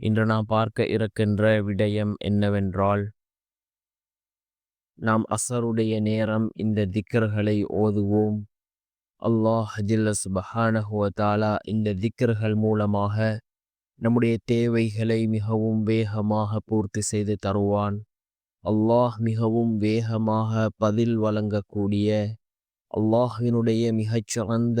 இன்று நாம் பார்க்க இருக்கின்ற விடயம் என்னவென்றால் நாம் அசருடைய நேரம் இந்த திக்கர்களை ஓதுவோம். அல்லாஹ் ஜில்லஸ் பஹானஹுவதாலா இந்த திக்கர்கள் மூலமாக நம்முடைய தேவைகளை மிகவும் வேகமாக பூர்த்தி செய்து தருவான். அல்லாஹ் மிகவும் வேகமாக பதில் வழங்கக்கூடிய அல்லாஹினுடைய மிகச்சிறந்த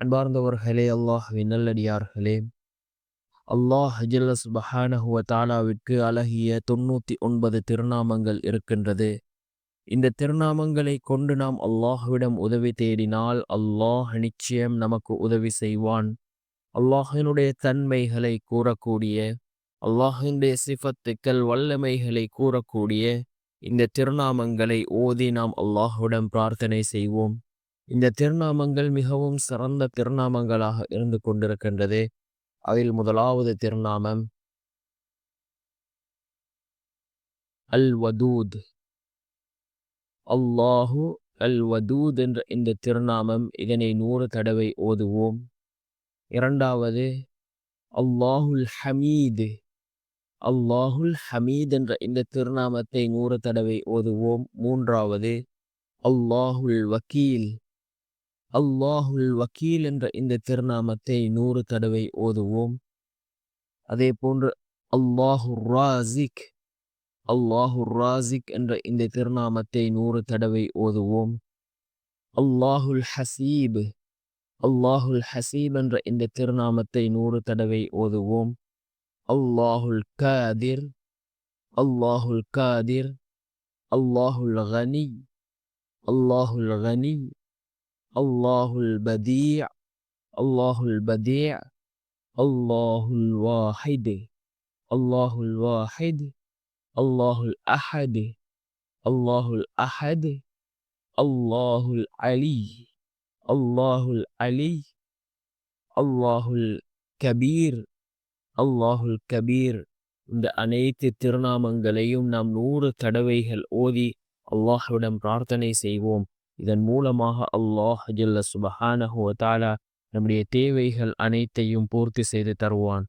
அன்பார்ந்தவர்களே அல்லாஹ்வின் நல்லடியார்களே. அல்லாஹ் ஜில்லஸ் பஹானஹுவ தாலாவிற்கு அழகிய தொண்ணூற்றி ஒன்பது திருநாமங்கள் இருக்கின்றது. இந்த திருநாமங்களை கொண்டு நாம் அல்லாஹுவிடம் உதவி தேடினால் அல்லாஹ் நிச்சயம் நமக்கு உதவி செய்வான். அல்லாஹினுடைய தன்மைகளை கூறக்கூடிய அல்லாஹினுடைய சிஃபத்துக்கள் வல்லமைகளை கூறக்கூடிய இந்த திருநாமங்களை ஓதி நாம் அல்லாஹுடன் பிரார்த்தனை செய்வோம். இந்த திருநாமங்கள் மிகவும் சிறந்த திருநாமங்களாக இருந்து கொண்டிருக்கின்றது. அதில் முதலாவது திருநாமம் அல் வதூத் அல்லாஹு அல் வதூத் என்ற இந்த திருநாமம் இதனை நூறு தடவை ஓதுவோம். இரண்டாவது அல்லாஹுல் ஹமீது. அல்லாஹுல் ஹமீத் என்ற இந்த திருநாமத்தை நூறு தடவை ஓதுவோம். மூன்றாவது அல்லாஹுல் வக்கீல். அல்லாஹுல் வக்கீல் என்ற இந்த திருநாமத்தை நூறு தடவை ஓதுவோம். அதே போன்று அல்லாஹு ராசிக் அல்லாஹு ராசிக் என்ற இந்த திருநாமத்தை நூறு தடவை ஓதுவோம். அல்லாஹுல் ஹசீப் அல்லாஹுல் ஹசீப் என்ற இந்த திருநாமத்தை நூறு தடவை ஓதுவோம். அல்லாஹுல் காதிர் அல்லாஹுல் காதிர் அல்லாஹுல் கனி அல்லாஹுல் கனி. அல்லாஹுல் பதீ அல்லாஹுல் பதீ அல்லாஹுல் வாஹித் அல்லாஹுல் வாஹித் அல்லாஹுல் அஹத் அல்லாஹுல் அஹத் அல்லாஹுல் அலி அல்லாஹுல் அலி அல்லாஹுல் கபீர் அல்லாஹுல் கபீர் இந்த அனைத்து திருநாமங்களையும் நாம் நூறு தடவைகள் ஓதி அல்லாஹுடன் பிரார்த்தனை செய்வோம். இதன் மூலமாக அல்லாஹ் ஜல்ல சுபஹானஹுவ தாலா நம்முடைய தேவைகள் அனைத்தையும் பூர்த்தி செய்து தருவான்.